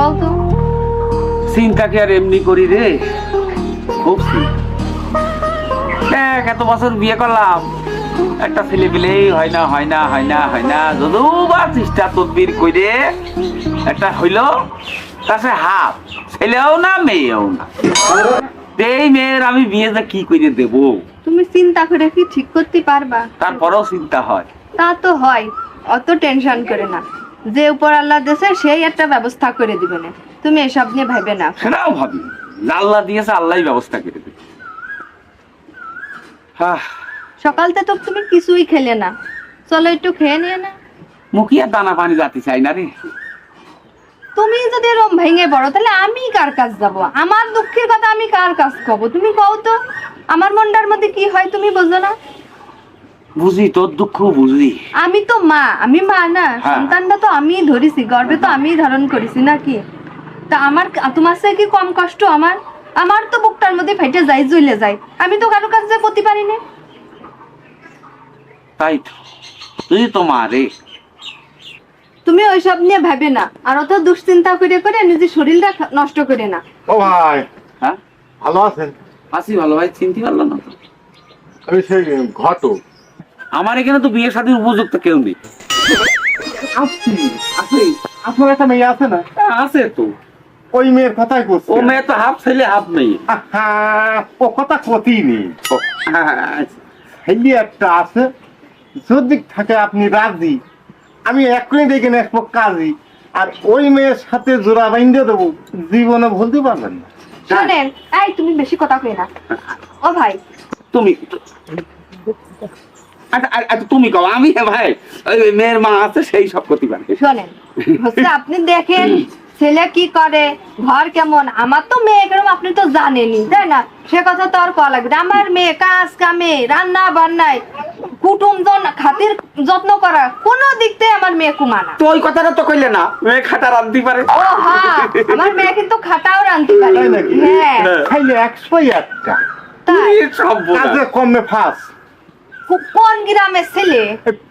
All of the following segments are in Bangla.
চিন্তা করতেছে এত কল তো চিন্তা কি আর এমনি করি রে? খুব দেখ এত বছর বিয়ে করলাম। একটা ছেলে পেলেই হয় না হয় না হয় না হয় না। যদু বা চেষ্টা তদবির করে একটা হইল তাছে হাফ। ছেলেও না মেয়েও না। এই মেয়ের আমি বিয়ে যে কি করে দেব? তুমি চিন্তা করে কি ঠিক করতে পারবা? তারপরেও চিন্তা হয়। তা তো হয় অত টেনশন করে না। যে উপর আল্লাহ দেশে সেই একটা ব্যবস্থা করে দিবে না। তুমি এসব নিয়ে ভাবে না। সেটাও ভাবি। আল্লাহ দিয়েছে আল্লাহ ব্যবস্থা করে দেবে। হ্যাঁ সকালতে তো তুমি কিছুই খেলে না। চলো একটু খেয়ে নিয়ে না। মুখিয়া দানা পানি যাতে চাই না রে। তুমি যদি এরম ভেঙে পড়ো তাহলে আমি কার কাজ যাব? আমার দুঃখের কথা আমি কার কাজ কব তুমি কও তো আমার মনটার মধ্যে কি হয় তুমি বোঝো না। বুঝি তোর দুঃখ বুঝি। আমি তো মা আমি মা না। হ্যাঁ। সন্তানটা তো আমিই ধরেছি গর্ভে তো আমিই ধারণ করেছি নাকি? তা আমার তোমার থেকে কি কম কষ্ট আমার? আমার তো বুকটার মধ্যে ফেটে যায় জ্বলে যায়। আমি তো কারও কাছে করতে পারি না। তাই তো তুই তো মা রে। তুমি ওইসব নিয়ে ভাবে না আর অত দুশ্চিন্তা করে করে নিজের শরীরটা নষ্ট করে না। ও ভাই। হ্যাঁ? ভালো আছেন? আসি ভালো ভাই চিনতে পারল না তো। আমি সেই ঘটক। আমার এখানে তো বিয়ে শাদীর উপযুক্ত কেউ নেই। আপনার একটা মেয়ে আছে না? হ্যাঁ, আছে তো। ওই মেয়ের কথাই করছি ও মেয়ে তো হাফ ছেলে হাফ মেয়ে। ও কথা ক্ষতি নেই ও, হ্যাঁ, আচ্ছা। হেলি একটা আছে যদি থাকে আপনি রাজি আমি এখনই দেখে আসব কাজী। আর ওই মেয়ের সাথে জোড়া বাইন্ধে দেবো জীবনে ভুলতে পারবেন না। শোনেন এই তুমি বেশি কথা কই না। ও ভাই। তুমি আচ্ছা আচ্ছা তুমি কও আমি ভাই ওই মেয়ের মা আছে সেই সব করতে পারে শোনেন হচ্ছে আপনি দেখেন ছেলে কি করে ঘর কেমন? আমার তো মেয়ে কেরম আপনি তো জানেনই তাই না? সে কথা তো আর কয়া লাগবে আমার মেয়ে কাজ কামে রান্না বান্নায় কুটুম জন খাতির যত্ন করা কোনো দিক থেকে আমার মেয়ে কুমানা তো ওই কথাটা তো কইলে না মেয়ে খাটা রাঁধতে পারে। ও হ্যাঁ আমার মেয়ে কিন্তু খাটাও রাঁধতে পারে। হ্যাঁ। খাইলে একশোই একটা। তাই? সব। কাজে কমে কোন গ্রামের ছেলে?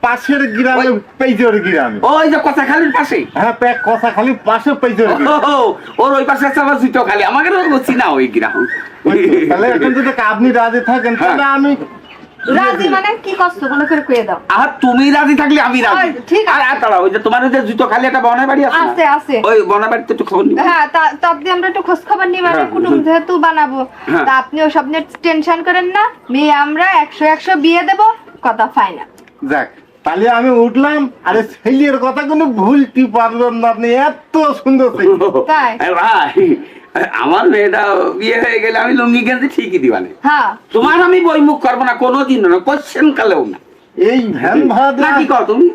পাশের গ্রামে পেজর গ্রামে। ওই যে কথা খালির পাশে? হ্যাঁ প্যাক কথা খালি পাশে পেজর ওর ওই পাশে আছে আমার জুতো খালি আমাকে চিনা ওই গ্রাম। তাহলে এখন যদি আপনি রাজি থাকেন তাহলে আমি রাজি মানে কি কষ্ট? বলে করে কয়ে দাও। আর তুমি রাজি থাকলে আমি রাজি। ঠিক আর ওই যে তোমার ওই যে জুতো খালি একটা বনের বাড়ি আছে আছে আছে। ওই বনের বাড়িতে একটু খবর নিবি হ্যাঁ আমরা একটু খোঁজ খবর কুটুম যেহেতু বানাবো। হ্যাঁ। তা আপনি ওসব নিয়ে টেনশন করেন না। মেয়ে আমরা একশো একশো বিয়ে দেবো কথা ফাইনাল যাক। তাহলে আমি উঠলাম আরে ছেলের কথা কোনো ভুলতে পারলাম না আপনি এত সুন্দর। তাই? আমার মেয়েটা বিয়ে হয়ে গেলে আমি লুঙ্গি গেঞ্জি ঠিকই দিবানে। হ্যাঁ। তোমার আমি বইমুখ করব না কোনোদিন না কোশ্চেন কালেও না। এই ভ্যান ভাড়া না কি কর তুমি?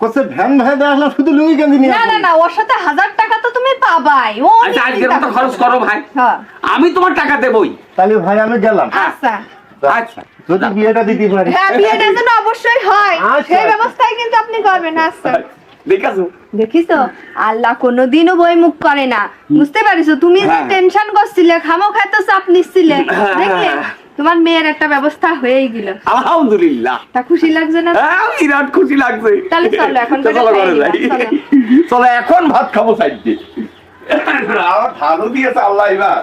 কোসে ভ্যান ভাড়া দেওয়া আসলাম শুধু লুঙ্গি গেঞ্জি নিয়ে না না না ওর সাথে হাজার টাকা তো তুমি পাবাই ও আচ্ছা আজকের মতো খরচ করো ভাই। হ্যাঁ। আমি তোমার টাকা দেবই। তাহলে ভাই আমি গেলাম। আচ্ছা। আচ্ছা। যদি বিয়েটা দিতে পারি। হ্যাঁ বিয়েটা যেন অবশ্যই হয়। সেই ব্যবস্থাই কিন্তু আপনি করবেন আচ্ছা। দেখাছো? দেখিস আল্লাহ কোনোদিনও বই মুখ করে না। বুঝতে পারিস তুমি যে হ্যাঁ। টেনশন করছিলে খামো খাইতো চাপ নিচ্ছিলে। হ্যাঁ, দেখে হ্যাঁ। তোমার মেয়ের একটা ব্যবস্থা হয়েই গেল। আলহামদুলিল্লাহ। তা খুশি লাগছে না? বিরাট খুশি লাগছে। তাহলে চলো, এখন তো করে চলো ঘরে যাই। চলো। এখন ভাত খাব সাইডে। আমার ভালো দিয়েছে আল্লাহ এবার।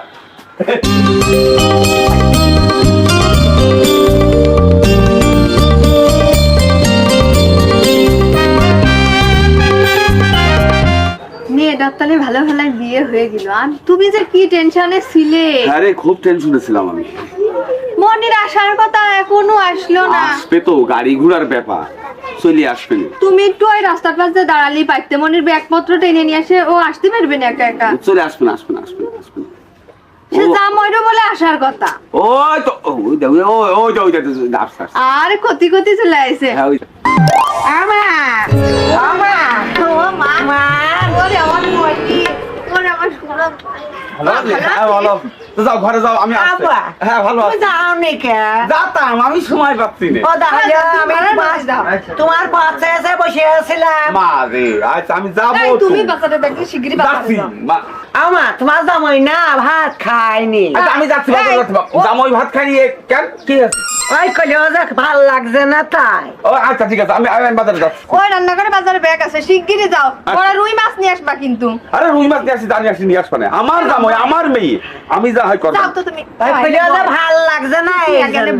ভালো ভালো বিয়ে হয়ে গেল। আর তুমি যে কি টেনশনে ছিলে? আরে খুব টেনশনে ছিলাম আমি। মনির আসার কথা এখনও আসলো না। আসবে তো গাড়ি ঘোড়ার ব্যাপার। চলে আসবে। তুমি একটু ওই রাস্তার পাশে দাঁড়ালেই পাইতে মনির ব্যাগপত্র টেনে নিয়ে আসে ও আসতে পারবে না একা একা? চলে আসবে না আসবে না আসবে না সে যা ময়ূর বলে আসার কথা। ওই তো ওই দেখো ওই ওই ওই দেখো আসছে আসছে। আর ক্ষতি ক্ষতি চলে আসে হ্যাঁ ওই যাও ঘরে যাও আমি হ্যাঁ ভালো যাতাম আমি সময় পাচ্ছি না। ও তাহলে আমি ভাড়া তোমার- পাশে এসে বসে আছিলাম। মা রে আচ্ছা আমি যাব তুমি বাচ্চাটা দেখে শিগগিরই বাচ্চাটা যাচ্ছি দাও মা। আমা তোমার জামাই না ভাত খায়নি। আচ্ছা আমি যাচ্ছি জামাই ভাত খাই কেন? কি আছে ওই কইলে যাক ভালো লাগছে না তাই। ও আচ্ছা ঠিক আছে আমি আমি বাজারে যাচ্ছি। ওই রান্না বাজারে ব্যাগ আছে শিগগিরই যাও। ওরা রুই মাছ নিয়ে আসবা কিন্তু। আরে রুই মাছ নিয়ে আসি জানি আসি নিয়ে আসবে না। আমার জামাই আমার মেয়ে আমি যা হয় করব। যাও তো তুমি। ভালো লাগছে না।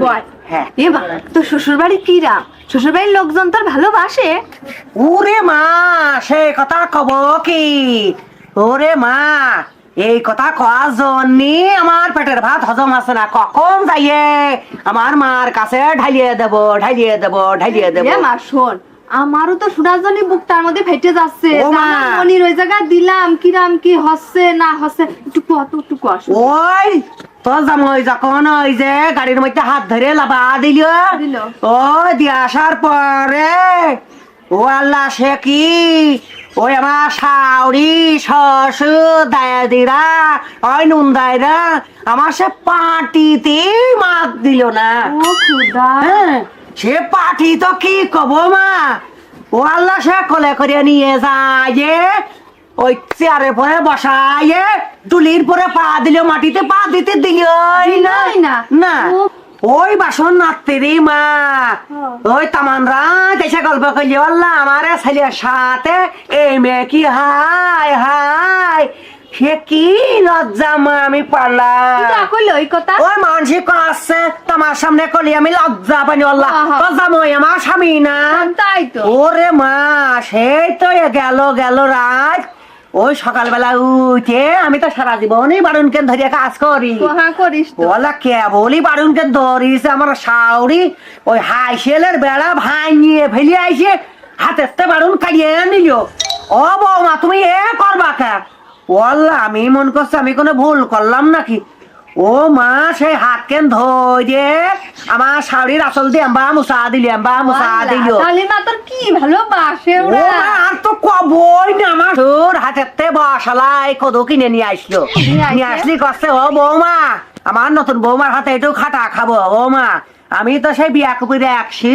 বয়। হ্যাঁ। এ তো শ্বশুর বাড়ি কিরা শ্বশুর বাড়ির লোকজন তোর ভালোবাসে। ওরে মা সেই কথা কব কি? ওরে মা এই কথা কওয়ার জন্যে আমার পেটের ভাত হজম আছে না কখন যাইয়ে? আমার মার কাছে ঢালিয়ে দেব ঢালিয়ে দেব ঢালিয়ে দেব। মা শোন আমারও তো শোনার জন্য বুকটার মধ্যে ফেটে যাচ্ছে। মনির ওই জায়গায় দিলাম কিরাম কি হচ্ছে না হচ্ছে। একটু কত একটু কষ ওই তোর জামাই যখন ওই যে গাড়ির মধ্যে হাত ধরে দিল দিল। ও দিয়ে আসার পরে ও আল্লাহ সে কি? ওই আমার দায়াদিরা ওই নুনদাইরা আমার সে পাটিতে মাত দিল না। হ্যাঁ, সে পাটি তো কি কব মা? ও আল্লাহ সে কলে করে নিয়ে যায় ওই চেয়ারে পরে বসায় টুলির পরে পা দিল মাটিতে পা দিতে দিলই না। না। ওই বাসন নাচতে রে মা। ওই তামান রাত এসে গল্প করলি আল্লাহ আমার ছেলের সাথে এই মেয়ে কি হাই হাই সে কি লজ্জা মা আমি পারলাম। ওই কথা? ওই মানসিক আসছে তোমার সামনে কলি আমি লজ্জা পানি আল্লাহ আহা। তো আমার স্বামী না? তাই তো। ওরে মা সেই তো গেল গেল রাত। ওই সকালবেলা উঠে আমি তো সারা জীবনই বারুনকে ধরিয়া কাজ করি। করিস তো? ওলা কেবলই বারুনকে ধরিস? আমার সাউরি ওই হাইসেলের বেড়া ভাঙিয়ে ফেলি আইসে হাতে তে বারুন কাটিয়ে নিল ও বৌমা তুমি এ করবা কে? ওল্লা আমি মন করছি আমি কোনো ভুল করলাম নাকি? ও মা সেই হাত কেন ধরে আমার শাড়ির আসল দিয়ে বা মুসা দিলি আম্বা মুসা দিল। শালিমা তোর কি ভালো বাসে ওরা? আর তো কবই না আমার। তোর হাতের তে বসালাই কদু কিনে নিয়ে আসলো। নিয়ে নিয়ে আসলি কষ্ট। ও বৌমা আমার নতুন বৌমার হাতে একটু খাটা খাব। ও মা আমি তো সেই বিয়া কুপিরে একশি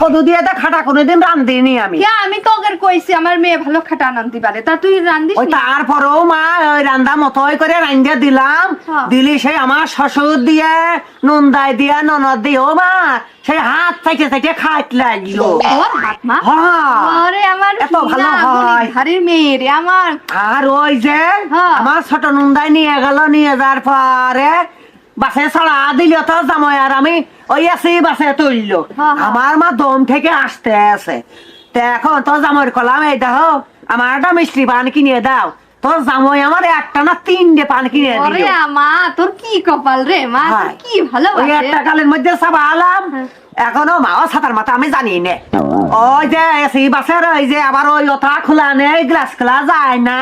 কদু দিয়ে তো খাটা কোনোদিন রান্ধিনি আমি। কে আমি তো ওকে কইছি আমার মেয়ে ভালো খাটা আনতে পারে। তা তুই রান্দিস ওই? তারপরেও মা ওই রান্দা মতোই করে রান্ধে দিলাম। হ্যাঁ। দিলি সেই আমার শ্বশুর দিয়ে নন্দাই দিয়া ননদ দিয়ে। ও মা সেই হাত থেকে থেকে খাইতে লাগল। হাত মা? হ্যাঁ। আরে আমার এত ভালো হয়। ঘরের মেয়ে রে আমার। আর ওই যে হ্যাঁ। আমার ছোট নুন্দাই নিয়ে গেল নিয়ে যাওয়ার পরে বাসে ছড়া দিল তো জামাই আর আমি ওই আছি বাসে তুললো। আমার মা দম থেকে আসতে আছে। তো এখন তো জামাইয়ের কলাম এই দেখো আমার একটা মিষ্টি পান কিনে দাও। তোর জামাই আমার একটা না তিনটে পান কিনে দিল। মা তোর কি কপাল রে মা। কি ভালোবাসে? ওই একটা কালের মধ্যে সব আলাম হ্যাঁ। এখনও মাও ছাতার মাথা আমি জানি নে। ওই যে এসি বাসের ওই যে আবার ওই ওটা খোলা নেই গ্লাস খোলা যায় না।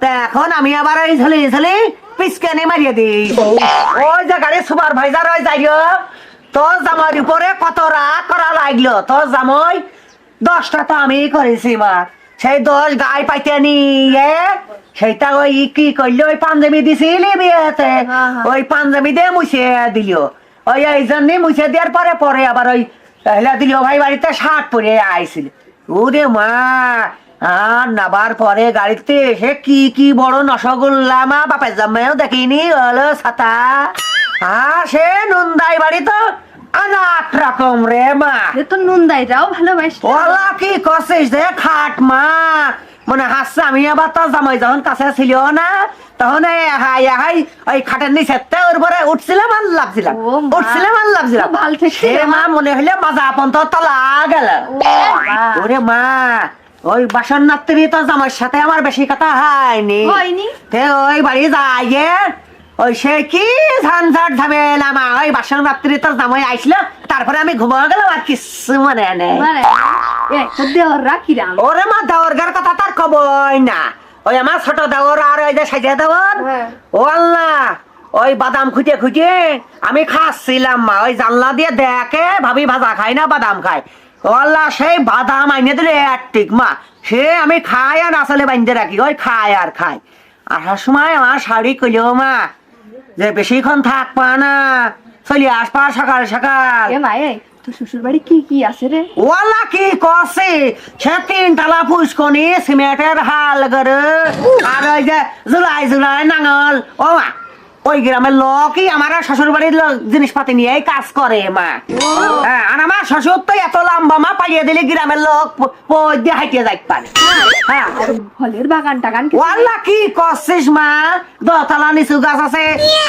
তা এখন আমি আবার ওই ঝুলি ঝুলি পিসকানি মারিয়ে দিই। ওই যে গাড়ি সুপার ভাইজার ওই যাইও তোর জামাইয়ের উপরে কত রাগ করা লাগল? তোর জামাই দশটা তো আমি করেছি মা। সেই দশ গায়ে পাইতে নিয়ে সেইটা ওই কি করল ওই পাঞ্জাবি দিছিলি বিয়েতে? হ্যাঁ, হ্যাঁ। ওই পাঞ্জাবি দিয়ে মুছে দিল। ওই এই জন্যে মুছে দেওয়ার পরে পরে আবার ওই দিল ভাই বাড়িতে শার্ট পরে আইছিল। ওরে মা আর নাবার পরে গাড়িতে এসে কি কি বড় নসগোল্লা মা বাপের জামাইও দেখিনি হলো ছাতা। আর সে নন্দাই বাড়ি তো অনেক রকম রে মা। যে তোর নুনদাইরাও ভালোবাসে। ওলা কি করছিস রে খাট মা? মানে হাসছে আমি আবার তোর জামাই যখন কাছে ছিল না তখন হাই হাই ওই খাটের নিচে ওর পরে উঠছিলাম আর লাগছিলাম ও মা। উঠছিলাম আর লাগছিলাম খুব ভালো ঠেকছে সে রে মা মনে হইলে মাজা পন্ত তলা গেল। ওরে মা ওই বাসন নাত্রি তো জামার সাথে আমার বেশি কথা হয়নি। হয়নি? তে ওই বাড়ি যায় ওই সে কি ঝঞ্ঝট ঝামেলা মা ওই বাসন রাত্রি তোর জামাই আইসলো তারপরে আমি ঘুমা গেলাম আর কিছু মনে নেই। মানে দেওররা কিরাম? ওরে মা দেওয়ার কথা তার কবই না। ওই আমার ছোট দেওর আর ওই যে সাজিয়ে দেওয়ার হ্যাঁ। ও আল্লাহ ওই বাদাম খুঁটে খুঁটে আমি খাচ্ছিলাম মা ওই জানলা দিয়ে দেখে ভাবি ভাজা খাই না বাদাম ও আল্লাহ সেই বাদাম আইনে দিলে এক ঠিক মা। সে আমি খাই আর আসলে বাইন্দে রাখি ওই খাই আর খাই। আসার সময় আমার শাড়ি কইলেও মা যে বেশিক্ষণ থাকবা না চলি আসবা সকাল সকাল। শ্বশুর বাড়ি কি কি আছে রে? ওয়ালা কি কছে সে পুষ্কনি সিমেন্টের হাল করে আর ওই যে জুলাই জুলাই নাঙল। ও মা ওই গ্রামের লোকই আমার শ্বশুর বাড়ির জিনিসপাতি নিয়ে কাজ করে মা। হ্যাঁ, আর আমার শ্বশুর তো এত লম্বা মা পাইয়ে দিলে গ্রামের লোক দিয়ে হাইটিয়ে যাইতে পারে। হ্যাঁ। ফলের বাগান টাগান ওয়াল্লা কি করছিস মা? দতলা নিচু গাছ আছে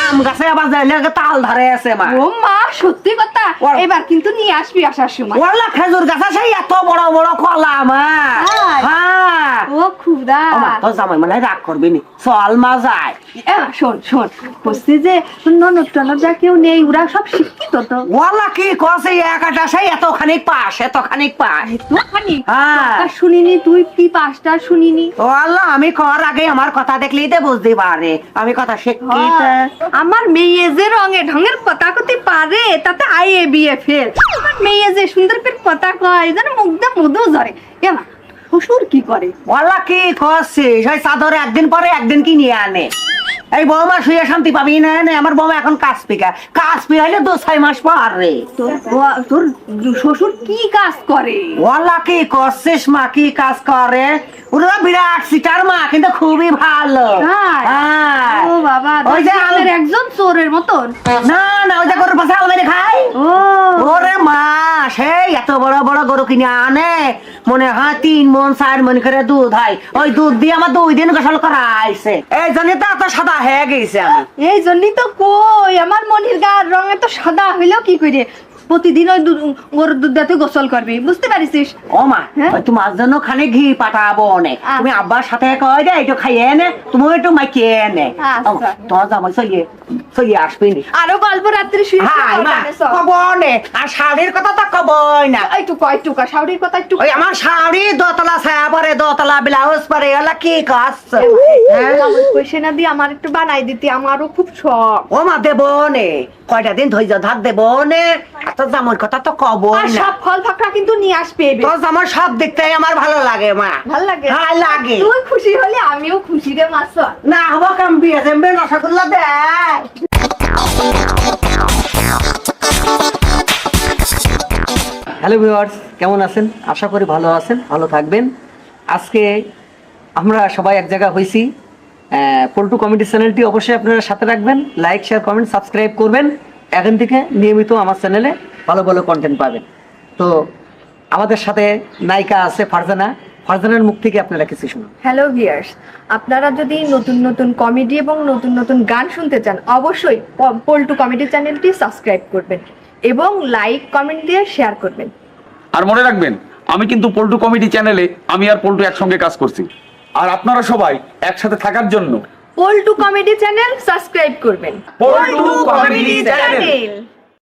আম গাছে আবার যাইলে তাল ধরে আছে মা। ও মা সত্যি কথা? এবার কিন্তু নিয়ে আসবি আসার সময়। ওয়াল্লা খেজুর গাছ আছে এত বড় বড় কলা মা? হ্যাঁ। ও ও মা, তোর জামাই মানে রাগ করবি নি। চল মা যায় শোন শোন। যে ননদ টনদ যা কেউ নেই ওরা সব শিক্ষিত তো। ওয়াল্লা কি কছে একাটা সেই এতখানি পাস এতখানি পাস। একটুখানি হ্যাঁ। শুনিনি তুই কি পাঁচটা শুনিনি? ওয়াল্লা আমি কর আগে আমার কথা দেখলেই তো বুঝতে পারে। আমি কথা শিক্ষিত হ্যাঁ, আমার মেয়ে যে রঙে ঢঙের কথা কতি পারে তাতে আই আইএ বিয়ে ফেল। আমার মেয়ে যে সুন্দর করে কথা কয় যেন মুখ দিয়ে মধু ধরে এমা শ্বশুর কি করে? ওয়াল্লা কি করছিস ওই চাদর একদিন পরে একদিন কি নিয়ে আনে? এই বৌমা শুয়ে শান্তি পাবি না নে, আমার বৌমা এখন কাজ পিকা কাজ পিকাইলে দু ছয় মাস পর রে। তোর তোর শ্বশুর কি কাজ করে? ওয়াল্লা কি করছিস মা কি কাজ করে? ওরা বিরাট সিটার মা কিন্তু খুবই ভালো। হ্যাঁ। ও বাবা ওই যে আমাদের একজন চোরের মতন? না না ওই যে গরুর পাশে আলমারি খাই। ওরে মা সেই এত বড় বড় গরু কিনে আনে। মনে হয় তিন মন চার মন করে দুধ হয়। ওই দুধ দিয়ে আমার দুই দিন গোসল করা আইছে এই জন্য তো এত সাদা হয়ে গেছে আমি এই জন্যই তো কই আমার মনির গার রং এত সাদা হইল কি করে প্রতিদিন ওই গরুর দুধ দিয়ে গোসল করবি বুঝতে পারিস ও মা হ্যাঁ? তোমার জন্য খানে ঘি পাঠাবো অনেক। তুমি আব্বার সাথে কয় দে একটু খাইয়ে এনে তুমি একটু মাইকে এনে আচ্ছা। তোমার জামাই সইয়ে সইয়ে আসবি নি আরও গল্প রাত্রি শুয়ে আর শাড়ির কথা তো কবই না। একটু কয় টুকা শাউরির কথা একটু ওই আমার শাড়ি দোতলা ছায়া পরে দোতলা ব্লাউজ পরে এলা কি কাজ হ্যাঁ? পয়সা না দিয়ে আমার একটু বানাই দিতি আমারও খুব শখ। ও মা দেব নে কয়টা দিন ধৈর্য ধার দেব নে এত জামর কথা তো কব আর না। সব ফল ফাকড়া কিন্তু নিয়ে আসবে। তো জামর সব দেখতেই আমার ভালো লাগে মা। ভালো লাগে? হ্যাঁ লাগে। তুই খুশি হলে আমিও খুশি রে মাছ না হব কাম বিয়ে দেবে রসগোল্লা দেয় হ্যালো ভিউয়ার্স, কেমন আছেন? আশা করি ভালো আছেন, ভালো থাকবেন। আজকে আমরা সবাই এক জায়গা হয়েছি। পল্টু কমেডি চ্যানেলটি অবশ্যই আপনারা সাথে রাখবেন লাইক শেয়ার কমেন্ট সাবস্ক্রাইব করবেন। এখান থেকে নিয়মিত আমার চ্যানেলে ভালো ভালো কন্টেন্ট পাবেন। তো আমাদের সাথে নায়িকা আছে ফারজানা। ফারজানার মুখ থেকে আপনারা কিছু শুনুন। হ্যালো ভিয়ার্স আপনারা যদি নতুন নতুন কমেডি এবং নতুন নতুন গান শুনতে চান অবশ্যই পল্টু কমেডি চ্যানেলটি সাবস্ক্রাইব করবেন এবং লাইক কমেন্ট দিয়ে শেয়ার করবেন। আর মনে রাখবেন আমি কিন্তু পল্টু কমেডি চ্যানেলে আমি আর পল্টু একসঙ্গে কাজ করছি। আর আপনারা সবাই একসাথে থাকার জন্য পল্টু কমেডি চ্যানেল সাবস্ক্রাইব করবেন। Paltu comedy channel